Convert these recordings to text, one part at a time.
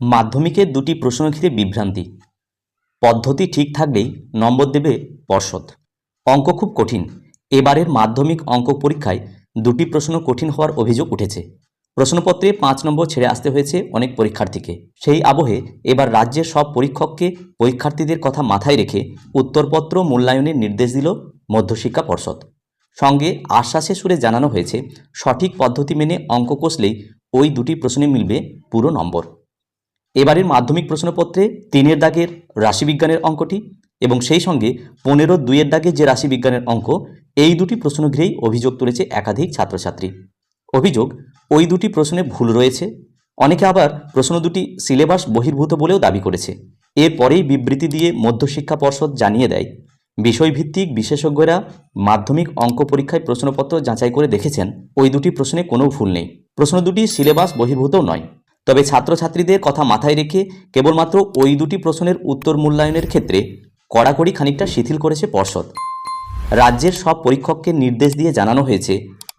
মাধ্যমিকের দুটি প্রশ্ন ঘিরে বিভ্রান্তি। পদ্ধতি ঠিক থাকলেই নম্বর দেবে পর্ষদ। অঙ্ক খুব কঠিন। এবারের মাধ্যমিক অঙ্ক পরীক্ষায় দুটি প্রশ্ন কঠিন হওয়ার অভিযোগ উঠেছে। প্রশ্নপত্রে পাঁচ নম্বর ছেড়ে আসতে হয়েছে অনেক পরীক্ষার্থীকে। সেই আবহে এবার রাজ্যের সব পরীক্ষককে পরীক্ষার্থীদের কথা মাথায় রেখে উত্তরপত্র মূল্যায়নের নির্দেশ দিল মধ্যশিক্ষা পর্ষদ। সঙ্গে আশ্বাসে সুরে জানানো হয়েছে, সঠিক পদ্ধতি মেনে অঙ্ক কষলেই ওই দুটি প্রশ্নে মিলবে পুরো নম্বর। এবারের মাধ্যমিক প্রশ্নপত্রে তিনের দাগের রাশিবিজ্ঞানের অঙ্কটি এবং সেই সঙ্গে পনেরো দুইয়ের দাগের যে রাশিবিজ্ঞানের অঙ্ক, এই দুটি প্রশ্ন ঘিরেই অভিযোগ তুলেছে একাধিক ছাত্রছাত্রী। অভিযোগ, ওই দুটি প্রশ্নে ভুল রয়েছে। অনেকে আবার প্রশ্ন দুটি সিলেবাস বহির্ভূত বলেও দাবি করেছে। এরপরেই বিবৃতি দিয়ে মধ্যশিক্ষা পর্ষদ জানিয়ে দেয়। বিষয়ভিত্তিক বিশেষজ্ঞরা মাধ্যমিক অঙ্ক পরীক্ষায় প্রশ্নপত্র যাচাই করে দেখেছেন, ওই দুটি প্রশ্নে কোনো ভুল নেই। প্রশ্ন দুটি সিলেবাস বহির্ভূতও নয়। তবে ছাত্রছাত্রীদের কথা মাথায় রেখে কেবলমাত্র ওই দুটি প্রশ্নের উত্তর মূল্যায়নের ক্ষেত্রে কড়াকড়ি খানিকটা শিথিল করেছে পর্ষদ। রাজ্যের সব পরীক্ষককে নির্দেশ দিয়ে জানানো হয়েছে,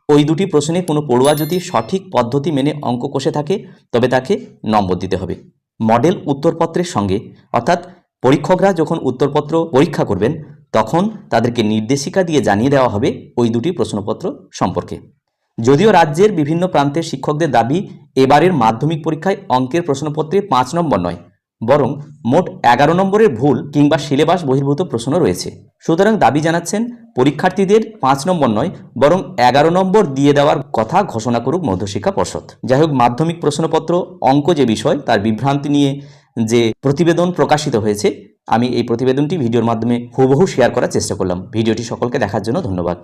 ওই দুটি প্রশ্নে কোনো পড়ুয়া যদি সঠিক পদ্ধতি মেনে অঙ্ক কষে থাকে, তবে তাকে নম্বর দিতে হবে। মডেল উত্তরপত্রের সঙ্গে, অর্থাৎ পরীক্ষকরা যখন উত্তরপত্র পরীক্ষা করবেন, তখন তাদেরকে নির্দেশিকা দিয়ে জানিয়ে দেওয়া হবে ওই দুটি প্রশ্নপত্র সম্পর্কে। যদিও রাজ্যের বিভিন্ন প্রান্তের শিক্ষকদের দাবি, এবারের মাধ্যমিক পরীক্ষায় অঙ্কের প্রশ্নপত্রে পাঁচ নম্বর নয়, বরং মোট এগারো নম্বরের ভুল কিংবা সিলেবাস বহির্ভূত প্রশ্ন রয়েছে। সুতরাং দাবি জানাচ্ছেন, পরীক্ষার্থীদের পাঁচ নম্বর নয়, বরং এগারো নম্বর দিয়ে দেওয়ার কথা ঘোষণা করুক মধ্যশিক্ষা পর্ষদ। যাই হোক, মাধ্যমিক প্রশ্নপত্র, অঙ্ক যে বিষয়, তার বিভ্রান্তি নিয়ে যে প্রতিবেদন প্রকাশিত হয়েছে, আমি এই প্রতিবেদনটি ভিডিওর মাধ্যমে হুবহু শেয়ার করার চেষ্টা করলাম। ভিডিওটি সকলকে দেখার জন্য ধন্যবাদ।